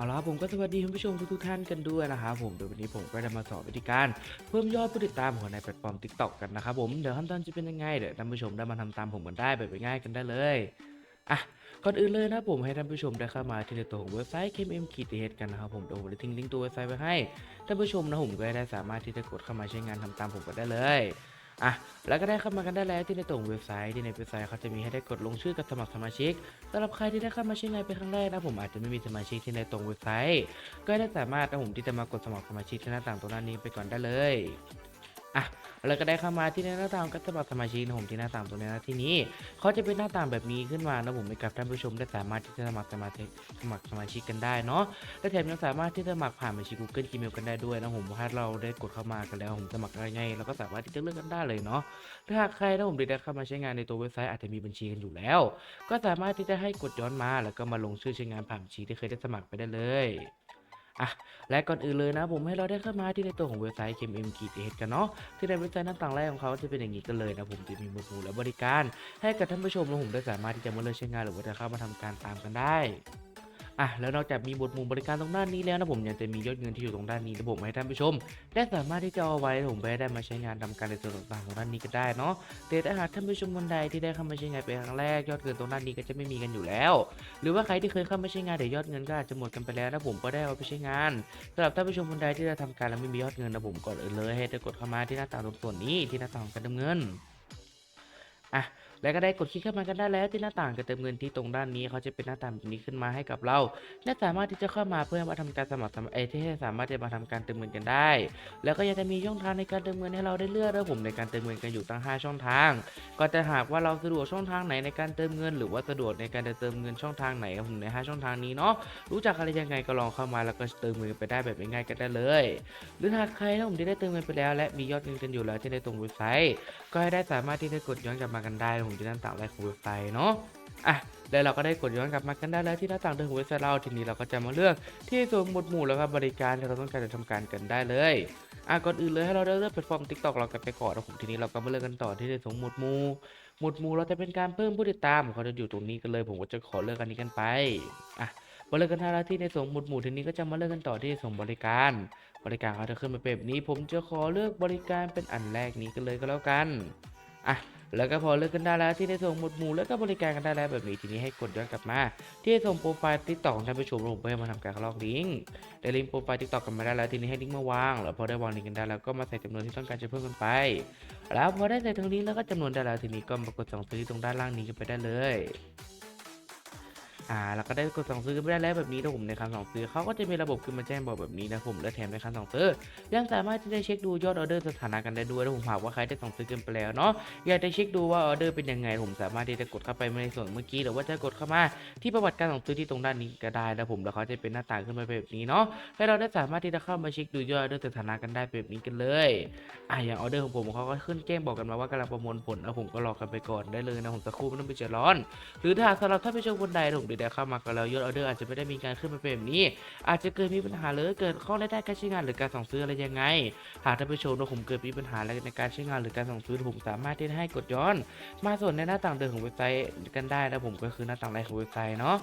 เอาละครับผมก็สวัสดีคุณผู้ชมทุกๆท่านกันด้วยนะครับผมโดยวันนี้ผมก็จะมาสอนวิธีการ เพิ่มยอดผู้ติดตามของในแพลตฟอร์ม TikTok กันนะครับผมเดี๋ยวขั้นตอนจะเป็นยังไงเดี๋ยวท่านผู้ชมได้มาทำตามผมกันได้แบบง่ายๆกันได้เลยอะก่อนอื่นเลยนะผมให้ท่านผู้ชมได้เข้ามาที่ในตัวของเว็บไซต์ KMM ขีดเกันนะครับผมเดี๋ยวผมจะทิ้งลิงก์ตัวเว็บไซต์ไว้ให้ท่านผู้ชมนะผมก็ได้สามารถที่จะกดเข้ามาใช้งานทำตามผมกันได้เลย อะแล้วก็ได้เข้ามากันได้แล้วที่ในตรงเว็บไซต์ที่ในเว็บไซต์เขาจะมีให้ได้กดลงชื่อกับสมัครสมาชิกสำหรับใครที่ได้เข้ามาใช้งานเป็นครั้งแรกนะผมอาจจะไม่มีสมาชิกที่ในตรงเว็บไซต์ ก็ได้สามารถนะผมที่จะมากดสมัครสมาชิกที่หน้าต่างตรงนั้นนี้ไปก่อนได้เลย อะแล้วก็ได้เข้ามาที่หน้าต่างก็สมัครสมาชิกนะผมที่หน้าต่างตรงนี้นะที่นี้เขาจะเป็นหน้าต่างแบบนี้ขึ้นมานะผมให้กับท่านผู้ชมได้สามารถที่จะสมัครสมาชิกสมัครสมาชิกกันได้เนาะและแถมยังสามารถที่จะสมัครผ่านบัญชี Google Gmail กันได้ด้วยนะผมถ้าเราได้กดเข้ามากันแล้วผมสมัครง่ายๆเราก็สามารถที่จะเลือกกันได้เลยเนาะถ้าหากใครนะผมได้เข้ามาใช้งานในตัวเว็บไซต์อาจจะมีบัญชีกันอยู่แล้ว ก็สามารถที่จะให้กดย้อนมา แล้วก็มาลงชื่อใช้งานผ่านบัญชีที่เคยได้สมัครไปได้เลย อะและก่อนอื่นเลยนะผมให้เราได้เข้ามาที่ในตัวของเว็บไซต์ KMM กีดกันเนาะที่ในเว็บไซต์หน้าต่างแรกของเขาจะเป็นอย่างนี้กันเลยนะผมจะมีหมวดหมู่และบริการ ให้กับท่านผู้ชมและผมได้สามารถที่จะมาเลือกใช้งานหรือว่าจะเข้ามาทำการตามกันได้ อะแล้วนอกจากมีบทมู่บริการตรงด้านนี้แล้วนะผมยังจะมียอดเงินที่อยู่ตรงด้านนี้นะผมให้ท่านผู้ชม ได้สามารถที่จะเอาไว้ผมไปได้มาใช้งานทำการในส่วนต่างๆของด้านนี้ก็ได้เนาะแต่ถ้าหากท่านผู้ชมคนใดที่ได้เข้ามาใช้งานเป็นครั้งแรกยอดเงินตรงด้านนี้ก็จะไม่มีกันอยู่แล้ว หรือว่าใครที่เคยเข้ามาใช้งานแต่ยอดเงินก็อาจจะหมดกันไปแล้วนะผมก็ได้เอาไปใช้งานสำหรับท่านผู้ชมคนใดที่จะทำการแล้วไม่มียอดเงินนะผมก่อนเลยให้ได้กดเข้ามาที่หน้าต่างตรงส่วนนี้ที่หน้าต่างการดำเงินอะ แล้วก็ได้กดคลิกเข้ามากันได้แล้วที่หน้าต่างการเติมเงินที่ตรงด้านนี้เขาจะเป็นหน้าต่างแบบนี้ขึ้นมาให้กับเราและสามารถที่จะเข้ามาเพื่อมาทำการสมัครสมเอที่สามารถจะมาทำการเติมเงินกันได้ แล้วก็ยังจะมีช่องทางในการเติมเงินให้เราได้เลือกนะผมในการเติมเงินกันอยู่ตั้ง 5 ช่องทาง ก็จะหากว่าเราสะดวกช่องทางไหนในการเติมเงิน หรือว่าสะดวกในการจะเติมเงินช่องทางไหนผมใน 5 ช่องทางนี้เนาะรู้จักอะไรยังไงก็ลองเข้ามาแล้วก็เติมเงินไปได้แบบง่ายๆกันได้เลย หรือหากใครนะผมที่ได้เติมเงินไปแล้ว และมียอดเงินกันอยู่แล้วที่ในตรงเว็บไซต์ ก็ให้ได้สามารถที่จะกดย้อนกลับมากันได้ผมที่ด้านต่างแรกของเว็บไซต์เนาะอะแล้วเราก็ได้กดย้อนกลับมากันได้แล้วที่หน้าต่างเดิมของเว็บไซต์เราทีนี้เราก็จะมาเลือกที่ส่วนหมวดหมู่แล้วก็บริการที่เราต้องการจะทำการกันได้เลยอะก่อนอื่นเลยให้เราได้เลือกแพลตฟอร์ม TikTok เรากันไปก่อนนะผมทีนี้เราก็มาเลือกกันต่อที่ในส่วนหมวดหมู่หมวดหมู่เราจะเป็นการเพิ่มผู้ติดตามเขาจะอยู่ตรงนี้กันเลย ผมก็จะขอเลือกอันนี้กันไปอะมาเลือกกันท่าล้วที่ในส่วนหมวดหมู่ทีนี้ก็จะมาเลือกกันต่อที่ส่วนบริการ บริการเขาจะขึ้นมาเป็นแบบนี้ ผมจะขอเลือกบริการเป็นอันแรกนี้กันเลยก็แล้วกันอะ แล้วก็พอเลือกกันได้แล้วที่ได้ส่งหมวดหมู่แล้วก็บริการกันได้แล้วแบบนี้ทีนี้ให้กดย้อนกลับมา ที่ส่งโปรไฟล์ติ๊กต็อกของท่านผู้ชมลงไปมาทำการลอกลิงก์ได้ลิงก์โปรไฟล์ติ๊กต็อกกันมาได้แล้วทีนี้ให้ลิงก์มาวางแล้วพอได้วางลิงก์กันได้แล้วก็มาใส่จำนวนที่ต้องการจะเพิ่มกันไป แล้วพอได้ใส่ทั้งลิงก์แล้วก็จำนวนได้แล้วทีนี้ก็มากดสั่งซื้อตรงด้านล่างนี้กันไปได้เลย อ่าแล้วก็ได้กดสั่งซื้อกันไปได้แล้วแบบนี้นะผมในการสั่งซื้อเขาก็จะมีระบบขึ้นมาแจ้งบอกแบบนี้นะผมและแถมในการสั่งซื้อยังสามารถที่จะเช็คดูยอดออเดอร์สถานะกันได้ด้วยถ้าผมหากว่าใครได้สั่งซื้อเกันไปแล้วเนาะอยากจะเช็คดูว่าออเดอร์เป็นยังไงผมสามารถที่จะกดเข้าไปในส่วนเมื่อกี้หรือว่าจะกดเข้ามาที่ประวัติการสั่งซื้อที่ตรงด้านนี้ก็ได้นะผมแล้วเขาจะเป็นหน้าต่างขึ้นมาแบบนี้เนาะให้เราได้สามารถที่จะเข้ามาเช็คดูยอดออเดอร์สถานะกันได้แบบนี้กันเลยอะอย่างออเดอร์ของผมเขาก็ขึ้นแจ้งบอกกันมาว่ากำลังประมวลผลนะผมก็รอกันไปก่อนได้เลยนะผมสักครู่ไม่ต้องไปเจร้อน หรือถ้าสำหรับท่านผู้ชมคนใดผมได้เข้ามากันแล้วยอดออเดอร์อาจจะไม่ได้มีการขึ้นมาเป็นแบบนี้ อาจจะเกิดมีปัญหาหรือเกิดข้อรายได้การใช้งานหรือการสั่งซื้ออะไรยังไง หากท่านผู้ชมว่าผมเกิดมีปัญหาอะไรในการใช้งานหรือการสั่งซื้อผมสามารถที่จะให้กดย้อน มาส่วนในหน้าต่างเดิมของเว็บไซต์กันได้นะผมก็คือหน้าต่างแรกของเว็บไซต์เนาะ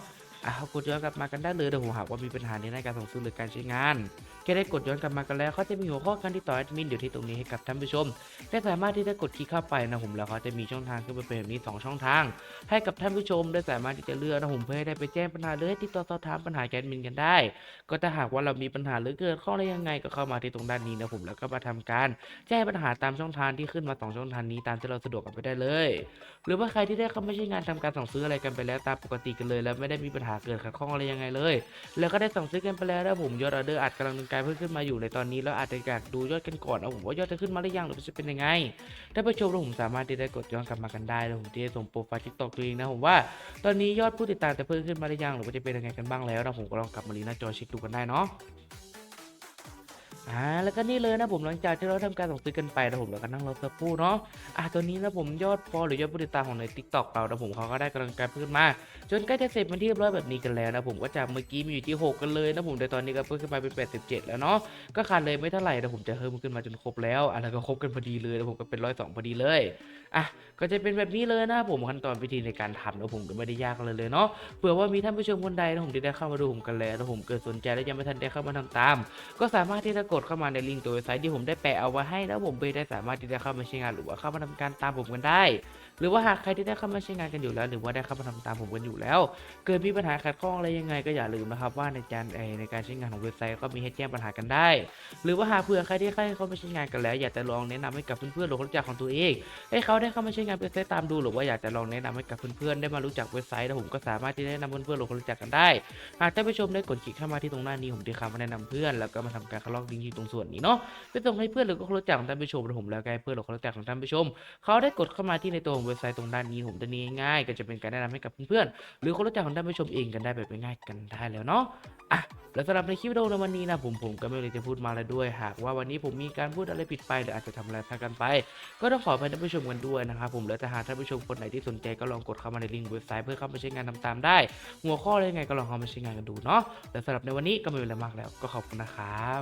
อะกดย้อนกลับมากันได้เลยเดี๋ยวผมหากว่ามีปัญหาในการสั่งซื้อหรือการใช้งานแค่ได้กดย้อนกลับมากันแล้วเขาจะมีหัวข้อการติดต่อแอดมินเดี๋ยวที่ตรงนี้ให้กับท่านผู้ชมได้สามารถที่จะกดคลิกเข้าไปนะผมแล้วเขาจะมีช่องทางขึ้นมาเป็นแบบนี้สองช่องทาง ให้กับท่านผู้ชมได้สามารถที่จะเลือกนะผมเพื่อให้ได้ไปแจ้งปัญหาหรือให้ติดต่อสอบถามปัญหาแกแอดมินกันได้ ก็ถ้าหากว่าเรามีปัญหาหรือเกิดข้ออะไรยังไงก็เข้ามาที่ตรงด้านนี้นะผมแล้วก็มาทำการแจ้งปัญหาตามช่องทางที่ขึ้นมาสองช่องทางนี้ตามที่เราสะดวกกันไปได้เลย หรือว่าใครที่ได้เข้ามาใช้งานทำการสั่งซื้ออะไรกันไปแล้วตามปกติกันเลย แล้วไม่ได้มีปัญหาเกิดขัดข้องอะไรยังไงเลย แล้วก็ได้สั่งซื้อกันไปแล้วนะผมยอดออเดอร์อาจกำลังดำเนินการเพิ่มขึ้นมาอยู่ในตอนนี้แล้วอาจจะอยากดูยอดกันก่อนนะผมว่ายอดจะขึ้นมาหรือยังหรือว่าจะเป็นยังไง ถ้าผู้ชมผมสามารถที่ได้กดย้อนกลับมากันได้แล้วผมที่จะส่งโปรไฟล์ทิกตอกตัวเองนะผมว่าตอนนี้ยอดผู้ติดตามจะเพิ่มขึ้นมาหรือยังหรือว่าจะเป็นยังไงกันบ้างแล้วนะผมก็ลองกลับมาลีหน้าจอเช็คดูกันได้เนาะ อ่าแล้วก็นี่เลยนะผมหลังจากที่เราทำการสั่งซื้อกันไปนะผมแล้วก็นั่งรอสักครู่เนาะอะตัวนี้นะผมยอดฟอลหรือยอดผู้ติดตามของใน t ิ k t o k เรานะผมเขาก็ได้กำลังการเพิ่มมา จนใกล้จะเสร็จเป็นที่เรียบร้อยแบบนี้กันแล้วนะผมก็จากเมื่อกี้มีอยู่ที่ 6 กันเลยนะผมแต่ตอนนี้ก็เพิ่มขึ้นมาเป็น 87 แล้วเนาะก็ขาดเลยไม่เท่าไหร่นะผมจะเพิ่มขึ้นมาจนครบแล้วอะไรก็ครบกันพอดีเลยนะผมก็เป็นร้อยสองพอดีเลยอะก็จะเป็นแบบนี้เลยนะผมขั้นตอนวิธีในการทำนะผมก็ไม่ได้ยากเลยเลยเนาะเผื่อว่ามีท่านผู้ชมคนใดนะผมที่ได้เข้ามาดูผมกันแล้วนะผมเกิดสนใจและยังไม่ทันได้เข้ามาทำตาม ก็สามารถที่จะกดดเข้ามาในลิงก์ตัวเว็บไซต์ที่ผมได้แปะเอาไว้ให้นะผมเพื่อได้สามารถที่จะเข้ามาใช้งานหรือว่าเข้ามาทำการตามผมกันได้ หรือว่าหากใครที่ได้เข้ามาใช้งานกันอยู่แล้ว หรือว่าได้เข้ามาทำตามผมกันอยู่แล้ว เกิดมีปัญหาขัดข้องอะไรยังไงก็อย่าลืมนะครับว่าในการในการใช้งานของเว็บไซต์ก็มีให้แจ้งปัญหากันได้ หรือว่าหากเผื่อใครที่ใครเข้ามาใช้งานกันแล้ว อยากจะลองแนะนำให้กับเพื่อนๆหรือคนรู้จักของตัวเองให้เขาได้เข้ามาใช้งานเว็บไซต์ตามดูหรือว่าอยากจะลองแนะนำให้กับเพื่อนๆได้มารู้จักเว็บไซต์แล้วผมก็สามารถที่จะแนะนำเพื่อนๆหรือคนรู้จักกันได้ หากท่านผู้ชมได้กดคลิกเข้ามาที่ตรงหน้านี้ผมจะเข้ามาแนะนำเพื่อนแล้วก็มาทำการคัดลอกลิงก์ที่ตรงส่วนนี้เนาะไปส่งให้เพื่อนหรือคนรู้จักของท่านผู้ชมหรือผมแล้วก็ให้เพื่อนหรือคนรู้จักของท่านผู้ชม เขาได้กดเข้ามาที่ในตัวของเว็บไซต์ตรงด้านนี้ผมจะนี้ง่ายก็จะเป็นการแนะนำให้กับเพื่อนๆหรือคนรู้จักของท่านผู้ชมเองกันได้แบบง่ายกันได้แล้วเนาะอะแล้วสำหรับในคลิปวิดีโอในวันนี้นะผมผมก็ไม่เลยจะพูดมาแล้วด้วย หากว่าวันนี้ผมมีการพูดอะไรผิดไปหรืออาจจะทำอะไรพลาดกันไป ก็ต้องขออภัยท่านผู้ชมกันด้วยนะครับผมแล้วแต่หากท่านผู้ชมคนไหนที่สนใจก็ลองกดเข้ามาในลิงก์เว็บไซต์เพื่อเข้ามาใช้งานทำตามได้ หัวข้ออะไรยังไงก็ลองเข้ามาใช้งานกันดูเนาะแต่สำหรับในวันนี้ก็ไม่มีอะไรมากแล้วก็ขอบคุณนะครับ